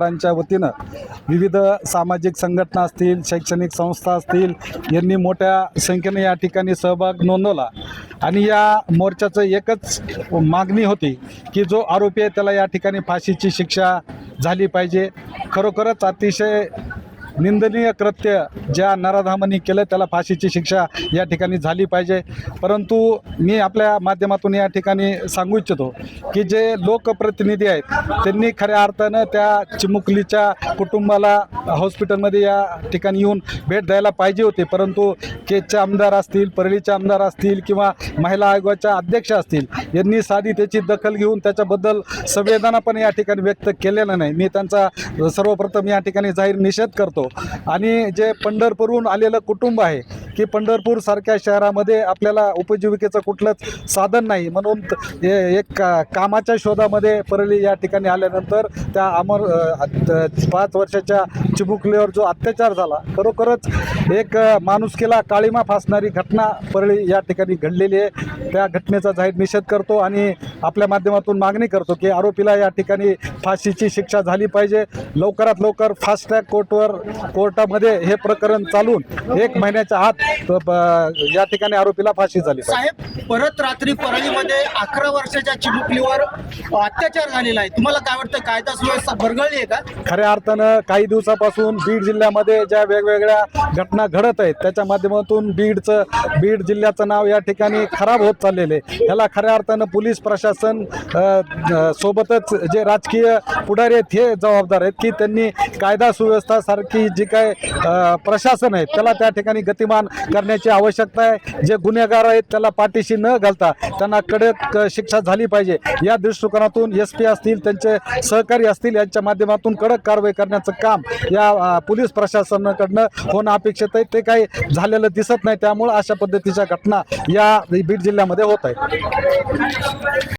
च्या वतीनं विविध सामाजिक संघटना असतील शैक्षणिक संस्था असतील यांनी मोठ्या संख्येने या ठिकाणी सहभाग नोंदवला. आणि या मोर्चाचं एकच मागणी होती की जो आरोपी आहे त्याला या ठिकाणी फाशीची शिक्षा झाली पाहिजे. खरोखरच अतिशय निंदनीय कृत्य ज्या नराधामांनी केलं त्याला फाशीची शिक्षा या ठिकाणी झाली पाहिजे. परंतु मी आपल्या माध्यमातून या ठिकाणी सांगू इच्छितो की जे लोकप्रतिनिधी आहेत त्यांनी खऱ्या अर्थानं त्या चिमुकलीच्या कुटुंबाला हॉस्पिटलमध्ये या ठिकाणी येऊन भेट द्यायला पाहिजे होते. परंतु केजचे आमदार असतील परळीचे आमदार असतील किंवा महिला आयोगाच्या अध्यक्ष असतील यांनी साधी त्याची दखल घेऊन त्याच्याबद्दल संवेदना पण या ठिकाणी व्यक्त केलेलं नाही. मी त्यांचा सर्वप्रथम या ठिकाणी जाहीर निषेध करतो. आणि जे पंढरपूरहून आलेलं कुटुंब आहे की पंढरपूर सारख्या शहरामध्ये आपल्याला उपजीविकेचं कुठलंच साधन नाही. म्हणून एक का कामाच्या शोधामध्ये परळी या ठिकाणी आल्यानंतर त्या अमर पाच वर्षाच्या चिमुकलीवर जो अत्याचार झाला खरोखरच एक माणुसकीला काळीमा फासणारी घटना परळी या ठिकाणी घडलेली आहे. त्या घटनेचा जाहीर निषेध करतो आणि आपल्या माध्यमातून मागणी करतो की आरोपीला या ठिकाणी फाशीची शिक्षा झाली पाहिजे. लवकरात लवकर फास्ट ट्रॅक कोर्टवर कोर्टामध्ये हे प्रकरण चालून एक महिन्याच्या आत या ठिकाणी आरोपीला फाशी झाली. साहेब परत रात्री परळीमध्ये अकरा वर्षाच्या चिमुकलीवर अत्याचार झालेला आहे. तुम्हाला काय वाटतं? कायदा सुव्यवस्था बरगळली आहे का? खऱ्या अर्थानं काही दिवसापासून बीड जिल्ह्यामध्ये ज्या वेगवेगळ्या घटना घडत आहेत त्याच्या माध्यमातून बीडचं बीड जिल्ह्याचं नाव या ठिकाणी खराब होत चाललेलं आहे. ह्याला खऱ्या अर्थानं पोलीस प्रशासन सोबतच जे राजकीय पुढारी आहेत हे जबाबदार आहेत की त्यांनी कायदा सुव्यवस्था सारखी जी काय प्रशासन आहे त्याला त्या ठिकाणी गतिमान करण्याची आवश्यकता आहे. जे गुन्हेगार आहेत त्याला पाठीशी न घालता त्यांना कडक शिक्षा झाली पाहिजे. या दृष्टिकोनातून एस पी असतील त्यांचे सहकारी असतील यांच्या माध्यमातून कडक कारवाई करण्याचं काम या पोलीस प्रशासनाकडनं होणं अपेक्षित आहे. ते काही झालेलं दिसत नाही त्यामुळं अशा पद्धतीच्या घटना या बीड जिल्ह्यामध्ये होत आहेत.